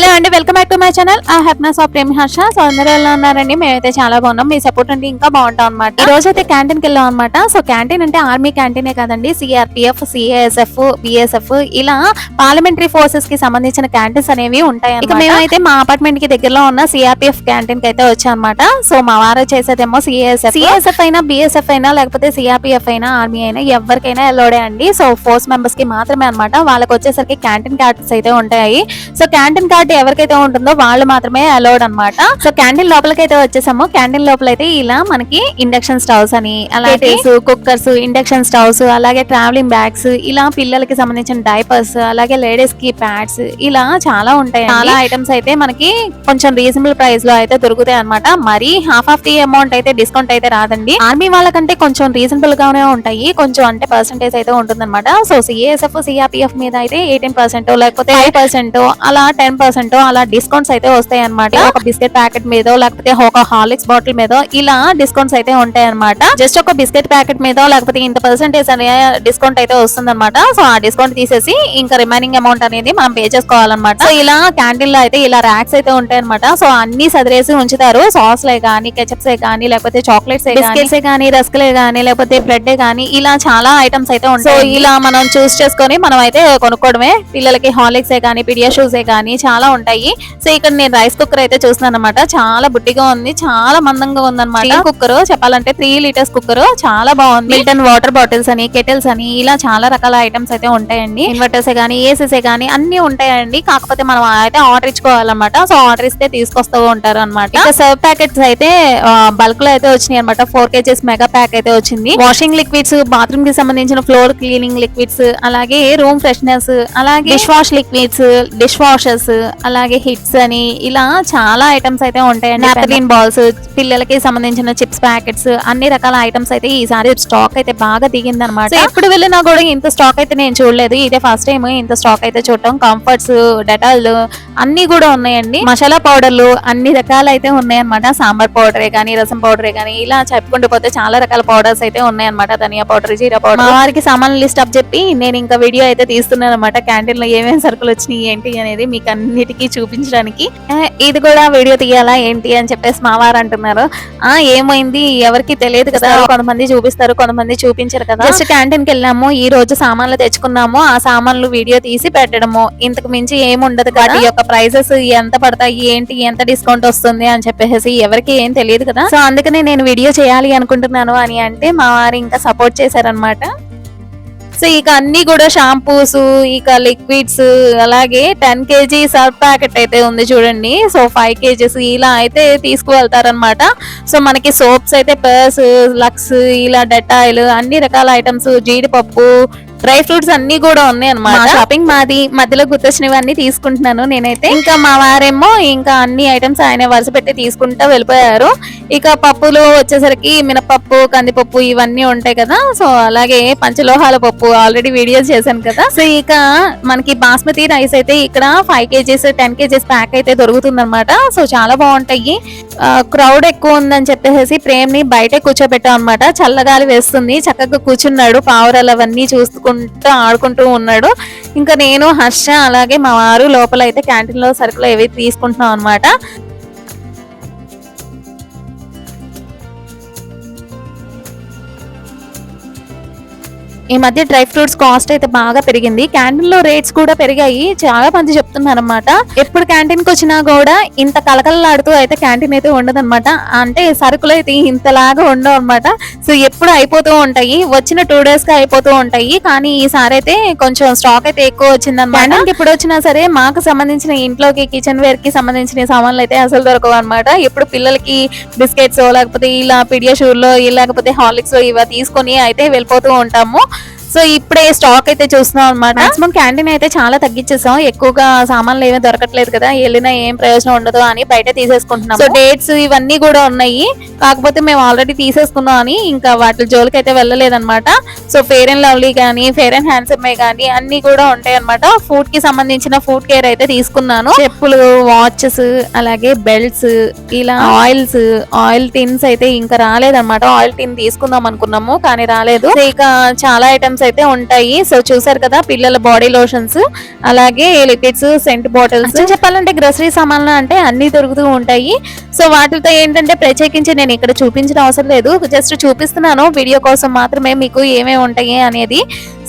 Hello అండి welcome back to my channel. ఆ happiness of Prem Harsha. So అందరూ ఎలా ఉన్నారండి? మేమైతే చాలా బాగున్నాం. మీ సపోర్ట్ అంటే ఇంకా బాగుంటాం అనమాట ఈ రోజు అయితే క్యాంటీన్కి వెళ్ళాం అనమాట సో క్యాంటీన్ అంటే ఆర్మీ క్యాంటీనే కదండి. సిఆర్పిఎఫ్ సిఏఎస్ఎఫ్ బిఎస్ఎఫ్ ఇలా పార్లమెంటరీ ఫోర్సెస్కి సంబంధించిన క్యాంటీన్స్ అనేవి ఉంటాయి ఇక మేమైతే మా అపార్ట్మెంట్కి దగ్గరలో ఉన్న సిఆర్పిఎఫ్ క్యాంటీన్కి అయితే వచ్చాం అనమాట సో మా వారు చేసేదేమో సిఏఎస్ఎఫ్ సిఎస్ఎఫ్ అయినా బిఎస్ఎఫ్ అయినా లేకపోతే సిఆర్పిఎఫ్ అయినా ఆర్మీ అయినా ఎవరికైనా ఎల్లోడే అండి. సో ఫోర్స్ మెంబర్స్కి మాత్రమే అన్నమాట. వాళ్ళకి వచ్చేసరికి క్యాంటీన్ కార్డ్స్ అయితే ఉంటాయి. సో క్యాంటీన్ కార్డ్ ఎవరికైతే ఉంటుందో వాళ్ళు మాత్రమే అలౌడ్ అన్నమాట. సో క్యాంటీన్ లోపలికి అయితే వచ్చేసాము. క్యాంటీన్ లోపల అయితే ఇలా మనకి ఇండక్షన్ స్టవ్స్ అని అలాగే కుక్కర్స్ ఇండక్షన్ స్టవ్స్ అలాగే ట్రావెలింగ్ బ్యాగ్స్ ఇలా పిల్లలకి సంబంధించిన డైపర్స్ అలాగే లేడీస్కి ప్యాడ్స్ ఇలా చాలా ఉంటాయి చాలా ఐటమ్స్ అయితే మనకి కొంచెం రీజనబుల్ ప్రైస్లో అయితే దొరుకుతాయి అన్నమాట. మరి హాఫ్ ఆఫ్ ది అమౌంట్ అయితే డిస్కౌంట్ అయితే రాదండి. ఆర్మీ వాళ్ళకంటే కొంచెం రీజనబుల్ గానే ఉంటాయి. కొంచెం అంటే పర్సెంటేజ్ అయితే ఉంటుందన్నమాట. సో సిఏఎస్ఎఫ్ సిఆర్పిఎఫ్ మీద అయితే ఎయిటీన్ పర్సెంట్ లేకపోతే ఫైవ్ పర్సెంట్ అలా టెన్ పర్సెంట్ అలా డిస్కౌంట్స్ అయితే వస్తాయి అనమాట ఒక బిస్కెట్ ప్యాకెట్ మీద లేకపోతే ఒక హార్లిక్స్ బాటిల్ మీద ఇలా డిస్కౌంట్స్ అయితే ఉంటాయి అనమాట జస్ట్ ఒక బిస్కెట్ ప్యాకెట్ మీద లేకపోతే ఇంత పర్సెంటేజ్ అనే డిస్కౌంట్ అయితే వస్తుంది అనమాట సో ఆ డిస్కౌంట్ తీసేసి ఇంకా రిమైనింగ్ అమౌంట్ అనేది మనం పే చేసుకోవాలన్నమాట. సో ఇలా క్యాంటీన్లో అయితే ఇలా ర్యాక్స్ అయితే ఉంటాయి అనమాట సో అన్ని సదిరేసి ఉంచుతారు. సాస్ లే కానీ కెచప్స్ కానీ లేకపోతే చాక్లెట్స్ బిస్కెట్స్ కానీ రస్క్లే కానీ లేకపోతే బ్రెడ్ కానీ ఇలా చాలా ఐటమ్స్ అయితే ఉంటాయి. సో ఇలా మనం చూస్ చేసుకొని మనం అయితే కొనుక్కోవడమే. పిల్లలకి హార్లిక్స్ కానీ పిడియాషూస్ కానీ చాలా ఉంటాయి. సో ఇక్కడ నేను రైస్ కుక్కర్ అయితే చూస్తున్నాను అనమాట చాలా బుట్టిగా ఉంది చాలా మందంగా ఉంది అనమాట కుక్కర్ చెప్పాలంటే త్రీ లీటర్స్ కుక్కర్ చాలా బాగుంది. మిల్టన్ వాటర్ బాటిల్స్ అని కెటిల్స్ అని ఇలా చాలా రకాల ఐటమ్స్ అయితే ఉంటాయండి. ఇన్వర్టర్స్ కానీ ఏసీస్ కానీ అన్ని ఉంటాయండి. కాకపోతే మనం అయితే ఆర్డర్ ఇచ్చుకోవాలన్నమాట. సో ఆర్డర్ ఇస్తే తీసుకొస్తూ ఉంటారు అనమాట ఇంకా సర్వ్ ప్యాకెట్స్ అయితే బల్క్లో అయితే వచ్చినాయి అనమాట ఫోర్ కేజెస్ మెగా ప్యాక్ అయితే వచ్చింది. వాషింగ్ లిక్విడ్స్ బాత్రూమ్కి సంబంధించిన ఫ్లోర్ క్లీనింగ్ లిక్విడ్స్ అలాగే రూమ్ ఫ్రెషనర్స్ అలాగే dish wash liquids dish washers అలాగే హిట్స్ అని ఇలా చాలా ఐటమ్స్ అయితే ఉంటాయండి. బాల్స్ పిల్లలకి సంబంధించిన చిప్స్ ప్యాకెట్స్ అన్ని రకాల ఐటమ్స్ అయితే ఈసారి స్టాక్ అయితే బాగా దిగింది అనమాట ఎప్పుడు వెళ్ళినా కూడా ఇంత స్టాక్ అయితే నేను చూడలేదు. ఇదే ఫస్ట్ టైం ఇంత స్టాక్ అయితే చూడటం. కంఫర్ట్స్ డెటాల్ అన్ని కూడా ఉన్నాయండి. మసాలా పౌడర్లు అన్ని రకాలు అయితే ఉన్నాయి అనమాట సాంబార్ పౌడరే కానీ రసం పౌడరే కానీ ఇలా చెప్పుకుంటూ పోతే చాలా రకాల పౌడర్స్ అయితే ఉన్నాయి అనమాట ధనియా పౌడర్ జీరా పౌడర్ మా వారికి సామాన్లు లిస్ట్ అప్ చెప్పి నేను ఇంకా వీడియో అయితే తీస్తున్నాను అనమాట క్యాంటీన్లో ఏమేమి సరుకులు వచ్చినాయి ఏంటి అనేది మీకు అన్నిటికీ చూపించడానికి. ఇది కూడా వీడియో తీయాలా ఏంటి అని చెప్పేసి మా వారు అంటున్నారు. ఆ ఏమైంది? ఎవరికి తెలియదు కదా. కొంతమంది చూపిస్తారు కొంతమంది చూపించరు కదా. జస్ట్ క్యాంటీన్కి వెళ్ళాము. ఈ రోజు సామాన్లు తెచ్చుకున్నాము. ఆ సామాన్లు వీడియో తీసి పెట్టడము. ఇంతకు మించి ఏమి ఉండదు కదా. ఈ యొక్క ప్రైజెస్ ఎంత పడతాయి? ఏంటి? ఎంత డిస్కౌంట్ వస్తుంది? అని చెప్పేసి ఎవరికి ఏం తెలియదు కదా. సో అందుకనే నేను వీడియో చేయాలి అనుకుంటున్నాను అని అంటే మా వారు ఇంకా సపోర్ట్ చేశారనమాట సో ఇక అన్ని కూడా షాంపూస్ ఇక లిక్విడ్స్ అలాగే టెన్ కేజీ సర్ఫ్ ప్యాకెట్ అయితే ఉంది చూడండి. సో ఫైవ్ కేజీస్ ఇలా అయితే తీసుకువెళ్తారనమాట సో మనకి సోప్స్ అయితే పర్స్ లక్స్ ఇలా డెటాయిల్ అన్ని రకాల ఐటమ్స్ జీడిపప్పు డ్రై ఫ్రూట్స్ అన్ని కూడా ఉన్నాయి అనమాట షాపింగ్ మాది మధ్యలో గుర్తొచ్చినవన్నీ తీసుకుంటున్నాను నేనైతే. ఇంకా మా వారేమో ఇంకా అన్ని ఐటమ్స్ ఆయన వరుస పెట్టి తీసుకుంటా వెళ్ళిపోయారు. ఇక పప్పులు వచ్చేసరికి మినపప్పు కందిపప్పు ఇవన్నీ ఉంటాయి కదా. సో అలాగే పంచలోహాల పప్పు ఆల్రెడీ వీడియోస్ చేశాను కదా. సో ఇక మనకి బాస్మతి రైస్ అయితే ఇక్కడ five kgs ten kgs pack అయితే దొరుకుతుంది అనమాట సో చాలా బాగుంటాయి. క్రౌడ్ ఎక్కువ ఉందని చెప్పేసి ప్రేమ్ని బయటే కూర్చోబెట్టాం అనమాట చల్లగాలి వేస్తుంది. చక్కగా కూర్చున్నాడు. పావురాలు అవన్నీ చూసుకుంటూ ఆడుకుంటూ ఉన్నాడు. ఇంకా నేను హర్ష అలాగే మా వారు లోపల అయితే క్యాంటీన్లో సరుకులు ఏవి తీసుకుంటున్నాం అనమాట ఈ మధ్య డ్రై ఫ్రూట్స్ కాస్ట్ అయితే బాగా పెరిగింది. క్యాంటీన్లో రేట్స్ కూడా పెరిగాయి. చాలా మంది చెప్తున్నారు అనమాట ఎప్పుడు క్యాంటీన్కి వచ్చినా కూడా ఇంత కలకలలాడుతూ అయితే క్యాంటీన్ అయితే ఉండదన్నమాట. అంటే సరుకులు అయితే ఇంతలాగా ఉండవు అనమాట సో ఎప్పుడు అయిపోతూ ఉంటాయి. వచ్చిన టూ డేస్కి అయిపోతూ ఉంటాయి. కానీ ఈసారి అయితే కొంచెం స్టాక్ అయితే ఎక్కువ వచ్చింది అనమాట ఇప్పుడు వచ్చినా సరే మాకు సంబంధించిన ఇంట్లోకి కిచెన్ వేర్కి సంబంధించిన సామాన్లు అయితే అసలు దొరకవు అనమాట ఎప్పుడు పిల్లలకి బిస్కెట్స్ లేకపోతే ఇలా పిడియాషూర్లో లేకపోతే హార్లిక్స్ ఇవి తీసుకొని అయితే వెళ్ళిపోతూ ఉంటాము. సో ఇప్పుడే స్టాక్ అయితే చూస్తున్నాం అనమాట మాక్సిమం క్యాంటీన్ అయితే చాలా తగ్గించేసాం. ఎక్కువగా సామాన్లు ఏమీ దొరకట్లేదు కదా వెళ్ళినా ఏం ప్రయోజనం ఉండదు అని బయట తీసేసుకుంటున్నాం సో డేట్స్ ఇవన్నీ కూడా ఉన్నాయి. కాకపోతే మేము ఆల్రెడీ తీసేసుకున్నాం అని ఇంకా వాటి జోలికి అయితే వెళ్ళలేదన్నమాట. సో ఫేర్ అండ్ లవ్లీ కానీ ఫేర్ అండ్ హ్యాండ్సమ్ కానీ అన్ని కూడా ఉంటాయి అనమాట ఫుడ్కి సంబంధించిన ఫుడ్ కేర్ అయితే తీసుకున్నాను. చెప్పులు వాచెస్ అలాగే బెల్ట్స్ ఇలా ఆయిల్స్ ఆయిల్ టిన్స్ అయితే ఇంకా రాలేదన్నమాట. ఆయిల్ టిన్ తీసుకుందాం అనుకున్నాము కానీ రాలేదు. ఇక చాలా ఐటమ్స్ లోషన్స్ అయితే ఉంటాయి. సో చూసారు కదా పిల్లల బాడీ లోషన్స్ అలాగే లిక్విడ్స్ సెంట్ బాటిల్స్ చెప్పాలంటే గ్రోసరీ సామాన్లు అంటే అన్ని దొరుకుతూ ఉంటాయి. సో వాటితో ఏంటంటే ప్రత్యేకించి నేను ఇక్కడ చూపించిన అవసరం లేదు. జస్ట్ చూపిస్తున్నాను. వీడియో కోసం మాత్రమే మీకు ఏమేమి ఉంటాయి అనేది.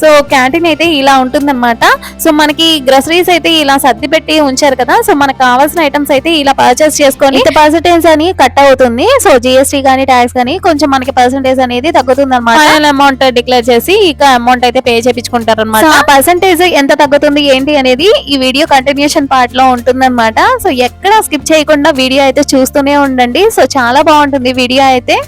సో క్యాంటీన్ అయితే ఇలా ఉంటుందన్నమాట. సో మనకి గ్రసరీస్ అయితే ఇలా సర్ది పెట్టి ఉంచారు కదా సో మనకు కావాల్సిన ఐటమ్స్ అయితే ఇలా పర్చేస్ చేసుకొని పర్సెంటేజ్ అని కట్ అవుతుంది. సో జిఎస్టీ గానీ ట్యాక్స్ గానీ కొంచెం మనకి పర్సెంటేజ్ అనేది తగ్గుతుంది అనమాట అమౌంట్ డిక్లేర్ చేసి ఇక అమౌంట్ అయితే పే చేపించుకుంటారు అనమాట ఆ పర్సెంటేజ్ ఎంత తగ్గుతుంది ఏంటి అనేది ఈ వీడియో కంటిన్యూషన్ పార్ట్లో ఉంటుందన్నమాట. సో ఎక్కడ స్కిప్ చేయకుండా వీడియో అయితే చూస్తూనే ఉండండి. సో చాలా బాగుంటుంది వీడియో అయితే.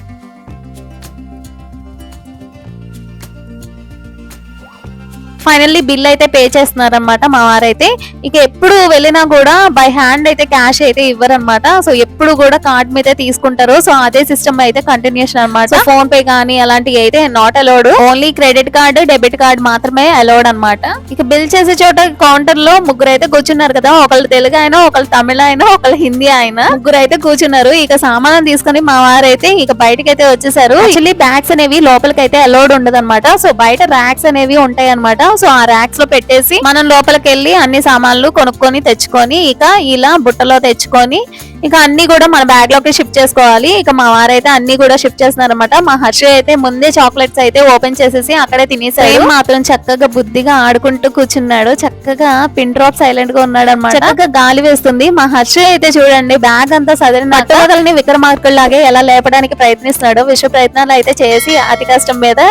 ఫైనల్లీ బిల్ అయితే పే చేస్తున్నారనమాట మా వారైతే. ఇక ఎప్పుడు వెళ్ళినా కూడా బై హ్యాండ్ అయితే క్యాష్ అయితే ఇవ్వరనమాట సో ఎప్పుడు కూడా కార్డ్ మీద తీసుకుంటారు. సో అదే సిస్టమ్ అయితే కంటిన్యూషన్ అనమాట ఫోన్ పే కానీ అలాంటివి అయితే not allowed only credit card debit card మాత్రమే అలౌడ్ అన్నమాట. ఇక బిల్ చేసే చోట కౌంటర్లో ముగ్గురు అయితే కూర్చున్నారు కదా. ఒకళ్ళు తెలుగు అయినా ఒకళ్ళు తమిళ అయినా ఒకళ్ళు హిందీ అయినా ముగ్గురు అయితే కూర్చున్నారు. ఇక సామానం తీసుకొని మా వారైతే ఇక బయటకి అయితే వచ్చేసారు. యాక్చువల్లీ బ్యాగ్స్ అనేవి లోపలికి అయితే అలౌడ్ ఉండదు అనమాట సో బయట ర్యాక్స్ అనేవి ఉంటాయి అనమాట సో ఆ ర్యాక్స్లో పెట్టేసి మనం లోపలికి వెళ్ళి అన్ని సామాన్లు కొనుక్కొని తెచ్చుకొని ఇక ఇలా బుట్టలో తెచ్చుకొని ఇక అన్ని కూడా మన బ్యాగ్లోకి షిఫ్ట్ చేసుకోవాలి. ఇక మా వారైతే అన్ని కూడా షిఫ్ట్ చేస్తున్నారు అనమాట మా హర్ష అయితే ముందే చాక్లెట్స్ అయితే ఓపెన్ చేసేసి అక్కడే తినేసాడు. మాత్రం చక్కగా బుద్ధిగా ఆడుకుంటూ కూర్చున్నాడు. చక్కగా పిన్ డ్రాప్ సైలెంట్గా ఉన్నాడు అనమాట చక్కగా గాలి వేస్తుంది. మా హర్ష అయితే చూడండి బ్యాగ్ అంతా సదరిన పట్టుదలని విక్రమార్కుల్లాగే ఎలా లేపడానికి ప్రయత్నిస్తున్నాడు విశ్వ ప్రయత్నాలు అయితే చేసి అతి కష్టం మీద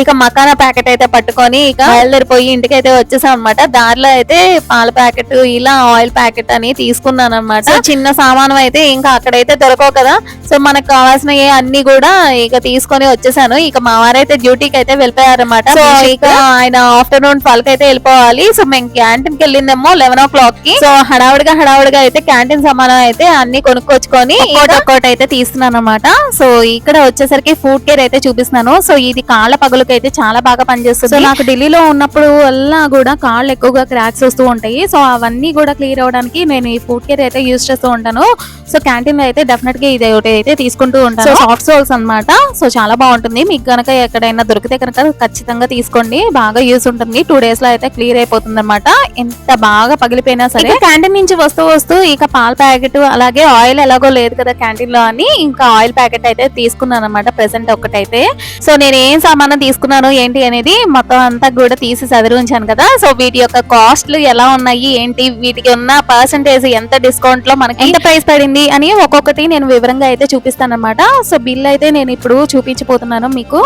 ఇక మకానా ప్యాకెట్ అయితే పట్టుకొని ఇక బయలుదేరిపోయి ఇంటికి అయితే వచ్చేసాం అనమాట దారిలో అయితే పాల ప్యాకెట్ ఇలా ఆయిల్ ప్యాకెట్ అని తీసుకున్నాను అనమాట చిన్న సామానం అయితే ఇంకా అక్కడైతే దొరకవు కదా. సో మనకు కావాల్సిన అన్ని కూడా ఇక తీసుకొని వచ్చేసాను. ఇక మా వారైతే డ్యూటీకి అయితే వెళ్ళిపోయారనమాట సో ఇక ఆయన ఆఫ్టర్నూన్ ట్వెల్వ్ అయితే వెళ్ళిపోవాలి. సో మేము క్యాంటీన్కి వెళ్ళిందేమో లెవెన్ ఓ క్లాక్కి సో హడావుడిగా హడావుడిగా అయితే క్యాంటీన్ సామానం అయితే అన్ని కొనుక్కొచ్చుకొని ఒక్కోటి ఒక్కోటి అయితే తీస్తున్నాను అనమాట సో ఇక్కడ వచ్చేసరికి ఫుడ్ కేర్ అయితే చూపిస్తున్నాను. సో ఇది కాళ్ళ వాళ్ళకి అయితే చాలా బాగా పనిచేస్తుంది. సో నాకు ఢిల్లీలో ఉన్నప్పుడు వల్ల కూడా కాళ్ళు ఎక్కువగా క్రాక్స్ వస్తూ ఉంటాయి. సో అవన్నీ కూడా క్లియర్ అవడానికి నేను ఈ ఫుడ్ కేర్ అయితే యూజ్ చేస్తూ ఉంటాను. సో క్యాంటీన్లో అయితే డెఫినెట్గా ఇది ఒకటి అయితే తీసుకుంటూ ఉంటాను. సాఫ్ట్ సోల్స్ అన్నమాట. సో చాలా బాగుంటుంది. మీకు గనక ఎక్కడైనా దొరికితే కనుక ఖచ్చితంగా తీసుకోండి. బాగా యూజ్ ఉంటుంది. టూ డేస్లో అయితే క్లియర్ అయిపోతుంది అనమాట ఎంత బాగా పగిలిపోయినా సరే. క్యాంటీన్ నుంచి వస్తూ వస్తూ ఇక పాల ప్యాకెట్ అలాగే ఆయిల్ ఎలాగో లేదు కదా క్యాంటీన్లో అని ఇంకా ఆయిల్ ప్యాకెట్ అయితే తీసుకున్నాను అనమాట ప్రెసెంట్ ఒకటైతే సో నేను ఏం సామానం తీసుకున్నాను ఏంటి అనేది మొత్తం అంతా కూడా తీసి చదివి ఉంచాను కదా. సో వీటి యొక్క కాస్ట్లు ఎలా ఉన్నాయి ఏంటి? వీటికి ఉన్న పర్సంటేజ్ ఎంత డిస్కౌంట్లో మనకి ఎంత ప్రైస్ పడింది? అని ఒక్కొక్కటి నేను వివరంగా అయితే చూపిస్తాను అనమాట సో బిల్ అయితే నేను ఇప్పుడు చూపించిపోతున్నాను మీకు.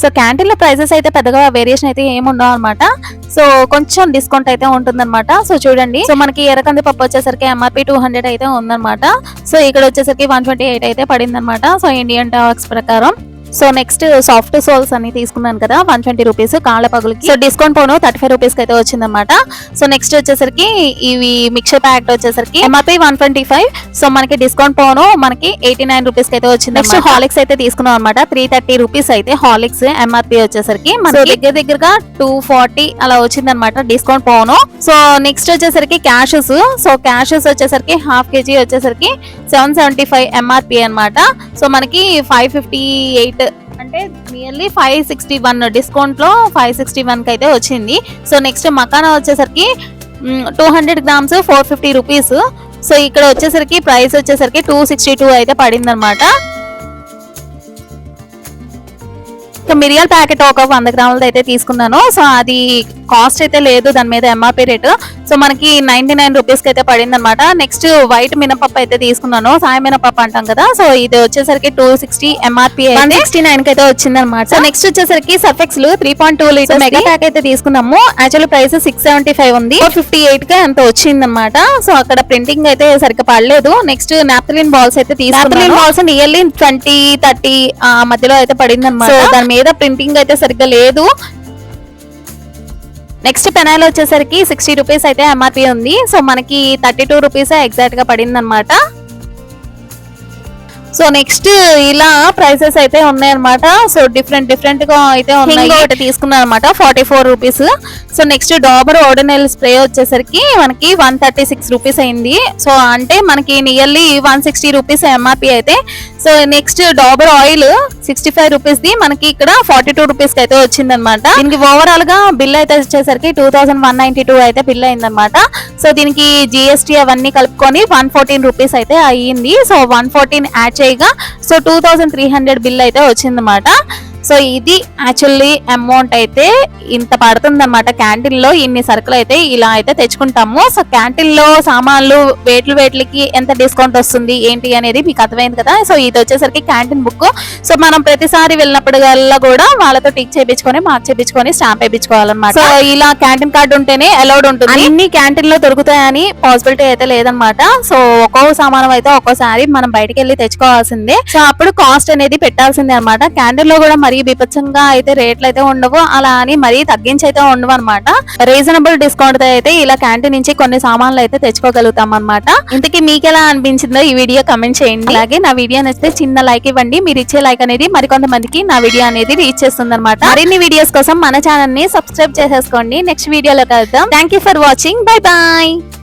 సో క్యాంటీన్లో ప్రైసెస్ అయితే పెద్దగా వేరియేషన్ అయితే ఏముండవు అనమాట సో కొంచెం డిస్కౌంట్ అయితే ఉంటుందన్నమాట. సో చూడండి. సో మనకి ఎర్రకంది పప్పు వచ్చేసరికి ఎంఆర్పి టూ హండ్రెడ్ అయితే ఉందన్నమాట. సో ఇక్కడ వచ్చేసరికి వన్ ట్వంటీ ఎయిట్ అయితే పడింది అనమాట సో ఇండియన్ టాక్స్ ప్రకారం. సో నెక్స్ట్ సాఫ్ట్ సోల్స్ అని తీసుకున్నాను కదా వన్ ట్వంటీ రూపీస్ కాళ్ళ పగులకి. సో డిస్కౌంట్ పోను థర్టీ ఫైవ్ రూపీస్ అయితే వచ్చిందన్నమాట. సో నెక్స్ట్ వచ్చేసరికి ఇవి మిక్చర్ ప్యాకెట్ వచ్చేసరికి MRP one twenty five so మనకి డిస్కౌంట్ పోను మనకి ఎయిటీ నైన్ రూపీస్ అయితే వచ్చింది నెక్స్ట్ హాలిక్స్ అయితే తీసుకున్నాం అనమాట త్రీ థర్టీ రూపీస్ అయితే హాలిక్స్ ఎంఆర్పి వచ్చేసరికి మన దగ్గర దగ్గరగా టూ ఫార్టీ అలా వచ్చింది అనమాట డిస్కౌంట్ పోను. సో నెక్స్ట్ వచ్చేసరికి క్యాషెస్ సో క్యాషెస్ వచ్చేసరికి హాఫ్ కేజీ వచ్చేసరికి సెవెన్ సెవెంటీ ఫైవ్ ఎంఆర్పి అనమాట సో మనకి ఫైవ్ ఫిఫ్టీ ఎయిట్ అంటే నియర్లీ ఫైవ్ సిక్స్టీ వన్ డిస్కౌంట్లో ఫైవ్ సిక్స్టీ వన్కి అయితే వచ్చింది. సో నెక్స్ట్ మకానా వచ్చేసరికి two hundred grams four fifty rupees so ఇక్కడ వచ్చేసరికి ప్రైస్ వచ్చేసరికి టూ సిక్స్టీ టూ అయితే పడింది ఇక మిరియాల ప్యాకెట్ ఒక వంద గ్రాములది అయితే తీసుకున్నాను. సో అది కాస్ట్ అయితే లేదు. దాని మీద ఎంఆర్పి రేట్. సో మనకి నైన్టీ నైన్ రూపీస్కి అయితే పడింది అనమాట నెక్స్ట్ వైట్ మినపప్పు అయితే తీసుకున్నాను. సాయి మినపప్పు అంటాం కదా. సో ఇది వచ్చేసరికి టూ సిక్స్టీ ఎంఆర్పి సిక్స్టీ నైన్కి అయితే వచ్చింది అనమాట సో నెక్స్ట్ వచ్చేసరికి Surf Excel three point two litre mega pack అయితే తీసుకున్నాము. Actual price six seventy five ఉంది. ఫిఫ్టీ ఎయిట్కి అంత వచ్చింది అనమాట సో అక్కడ ప్రింటింగ్ అయితే సరిగ్గా పడలేదు. నెక్స్ట్ నాప్థలిన్ బాల్స్ అయితే తీసుకున్నాను. బాల్స్ నియర్లీ ట్వంటీ థర్టీ ఆ మధ్యలో అయితే పడింది అనమాట దాని మీద ప్రింటింగ్ అయితే సరిగ్గా లేదు. నెక్స్ట్ పెనాయిల్ వచ్చేసరికి సిక్స్టీ రూపీస్ అయితే ఎంఆర్పి ఉంది. సో మనకి థర్టీ టూ రూపీస్ ఎగ్జాక్ట్గా పడింది అనమాట సో నెక్స్ట్ ఇలా ప్రైసెస్ అయితే ఉన్నాయన్నమాట. సో డిఫరెంట్ డిఫరెంట్గా అయితే ఉన్నాయి. ఒకటి తీసుకున్నాను అనమాట forty four rupees. So next Dabur Odonil spray వచ్చేసరికి మనకి వన్ థర్టీ సిక్స్ రూపీస్ అయింది. సో అంటే మనకి nearly one sixty rupees MRP అయితే. So next Dabur oil sixty five rupees the మనకి ఇక్కడ ఫార్టీ టూ రూపీస్కి అయితే వచ్చింది అనమాట దీనికి ఓవరాల్గా బిల్ అయితే వచ్చేసరికి two thousand one ninety two అయితే బిల్ అయిందనమాట సో దీనికి జిఎస్టీ అవన్నీ కలుపుకొని వన్ ఫోర్టీన్ రూపీస్ అయితే అయ్యింది. సో వన్ ఫోర్టీన్ యాడ్ చేయగా so two thousand three hundred bill అయితే వచ్చిందన్నమాట. సో ఇది యాక్చువల్లీ అమౌంట్ అయితే ఇంత పడుతుంది అనమాట క్యాంటీన్లో ఇన్ని సరుకులు అయితే ఇలా అయితే తెచ్చుకుంటాము. సో క్యాంటీన్లో సామాన్లు వేట్లు వేట్లకి ఎంత డిస్కౌంట్ వస్తుంది ఏంటి అనేది మీకు అర్థమైంది కదా? సో ఇది వచ్చేసరికి క్యాంటీన్ బుక్ సో మనం ప్రతిసారి వెళ్ళినప్పుడు కూడా వాళ్ళతో టిక్ చేయించుకొని మార్క్ చేయించుకొని స్టాంప్ వేయించుకోవాలన్నమాట. సో ఇలా క్యాంటీన్ కార్డు ఉంటేనే అలౌడ్ ఉంటుంది. అన్ని క్యాంటీన్లో దొరుకుతాయని పాసిబిలిటీ అయితే లేదనమాట సో ఒక్కో సామానం అయితే ఒక్కోసారి మనం బయటికి వెళ్ళి తెచ్చుకోవాల్సిందే. సో అప్పుడు కాస్ట్ అనేది పెట్టాల్సిందే అనమాట క్యాంటీన్లో కూడా మరీ బీభత్సంగా అయితే రేట్లు అయితే ఉండవు. అలా అని మరీ తగ్గించి అయితే ఉండవు అనమాట రీజనబుల్ డిస్కౌంట్ అయితే ఇలా క్యాంటీన్ నుంచి కొన్ని సామాన్లు అయితే తెచ్చుకోగలుగుతాం అనమాట ఇంతకీ మీకు ఎలా అనిపించిందో ఈ వీడియో కమెంట్ చేయండి. అలాగే నా వీడియో నచ్చితే చిన్న లైక్ ఇవ్వండి. మీరు ఇచ్చే లైక్ అనేది మరికొంతమందికి నా వీడియో అనేది రీచ్ చేస్తుంది అనమాట మరిన్ని వీడియోస్ కోసం మన ఛానల్ని సబ్స్క్రైబ్ చేసేసుకోండి. నెక్స్ట్ వీడియోలో కలుద్దాం thank you for watching bye bye